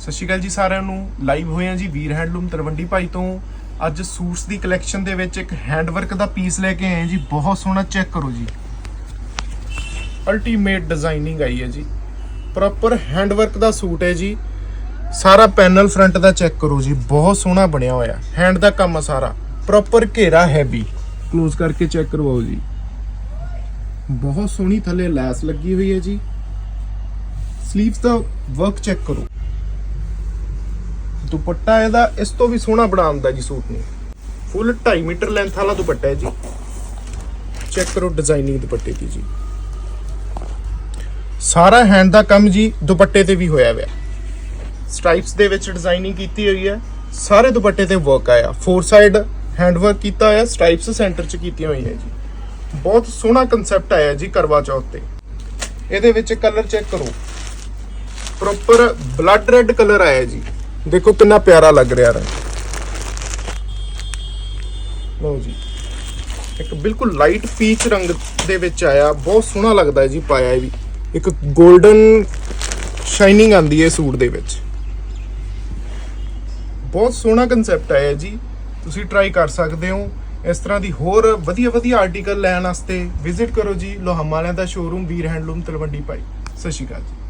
ਸਤਿ ਸ਼੍ਰੀ ਅਕਾਲ ਜੀ ਸਾਰਿਆਂ ਨੂੰ। ਲਾਈਵ ਹੋਏ ਆ ਜੀ ਵੀਰ ਹੈਂਡਲੂਮ ਤਰਵੰਡੀ ਭਾਈ ਤੋਂ। ਅੱਜ ਸੂਟਸ ਦੀ ਕਲੈਕਸ਼ਨ ਦੇ ਵਿੱਚ ਇੱਕ ਹੈਂਡਵਰਕ ਦਾ ਪੀਸ ਲੈ ਕੇ ਆਏ ਜੀ। ਬਹੁਤ ਸੋਹਣਾ ਚੈੱਕ ਕਰੋ ਜੀ। ਅਲਟੀਮੇਟ ਡਿਜ਼ਾਈਨਿੰਗ ਆਈ ਹੈ ਜੀ। ਪ੍ਰੋਪਰ ਹੈਂਡਵਰਕ ਦਾ ਸੂਟ ਹੈ ਜੀ। ਸਾਰਾ ਪੈਨਲ ਫਰੰਟ ਦਾ ਚੈੱਕ ਕਰੋ ਜੀ। ਬਹੁਤ ਸੋਹਣਾ ਬਣਿਆ ਹੋਇਆ। ਹੈਂਡ ਦਾ ਕੰਮ ਸਾਰਾ। ਪ੍ਰੋਪਰ ਘੇਰਾ ਹੈਵੀ ক্লোਜ਼ ਕਰਕੇ ਚੈੱਕ ਕਰਵਾਓ ਜੀ। ਬਹੁਤ ਸੋਹਣੀ ਥੱਲੇ ਲੈਸ ਲੱਗੀ ਹੋਈ ਹੈ ਜੀ। ਸਲੀਵਸ ਦਾ ਵਰਕ ਚੈੱਕ ਕਰੋ। ਦੁਪੱਟਾ ਇਹਦਾ ਇਸ ਤੋਂ ਵੀ ਸੋਹਣਾ ਬਣਾਉਂਦਾ ਜੀ ਸੂਟ ਨੂੰ। ਫੁੱਲ 2.5 ਮੀਟਰ ਲੈਂਥ ਵਾਲਾ ਦੁਪੱਟਾ ਹੈ ਜੀ। ਚੈੱਕ ਕਰੋ ਡਿਜ਼ਾਈਨਿੰਗ ਦੁਪੱਟੇ ਦੀ ਜੀ। ਸਾਰਾ ਹੈਂਡ ਦਾ ਕੰਮ ਜੀ ਦੁਪੱਟੇ ਤੇ ਵੀ ਹੋਇਆ ਹੋਇਆ। ਸਟ੍ਰਾਈਪਸ ਦੇ ਵਿੱਚ ਡਿਜ਼ਾਈਨਿੰਗ ਕੀਤੀ ਹੋਈ ਹੈ। ਸਾਰੇ ਦੁਪੱਟੇ ਤੇ ਵਰਕ ਆਇਆ। ਫੋਰ ਸਾਈਡ ਹੈਂਡ ਵਰਕ ਕੀਤਾ ਹੋਇਆ। ਸਟ੍ਰਾਈਪਸ ਸੈਂਟਰ 'ਚ ਕੀਤੀਆਂ ਹੋਈਆਂ ਜੀ। ਬਹੁਤ ਸੋਹਣਾ ਕਨਸੈਪਟ ਆਇਆ ਜੀ ਕਰਵਾ ਚੌਥ ਤੇ। ਇਹਦੇ ਵਿੱਚ ਕਲਰ ਚੈੱਕ ਕਰੋ। ਪ੍ਰੋਪਰ ਬਲੱਡ ਰੈੱਡ ਕਲਰ ਆਇਆ ਜੀ। ਦੇਖੋ ਕਿੰਨਾ ਪਿਆਰਾ ਲੱਗ ਰਿਹਾ ਰੰਗ। ਲਓ ਜੀ। ਇੱਕ ਬਿਲਕੁਲ ਲਾਈਟ ਪੀਚ ਰੰਗ ਦੇ ਵਿੱਚ ਆਇਆ। ਬਹੁਤ ਸੋਹਣਾ ਲੱਗਦਾ ਹੈ ਜੀ ਪਾਇਆ ਇਹ ਵੀ। ਇੱਕ 골ਡਨ ਸ਼ਾਈਨਿੰਗ ਆਂਦੀ ਹੈ ਸੂਟ ਦੇ ਵਿੱਚ। ਬਹੁਤ ਸੋਹਣਾ ਕਨਸੈਪਟ ਆਇਆ ਜੀ। ਤੁਸੀਂ ਟਰਾਈ ਕਰ ਸਕਦੇ ਹੋ। ਇਸ ਤਰ੍ਹਾਂ ਦੀ ਹੋਰ ਵਧੀਆ ਵਧੀਆ ਆਰਟੀਕਲ ਲੈਣ ਵਾਸਤੇ ਵਿਜ਼ਿਟ ਕਰੋ ਜੀ। ਲੋਹਮਾ ਵਾਲਿਆਂ ਦਾ ਸ਼ੋਰੂਮ ਵੀਰ ਹੈਂਡਲੂਮ, ਤਲਵੰਡੀ ਪਾਈ ਸਤਿ ਸ਼੍ਰੀ ਅਕਾਲ ਜੀ।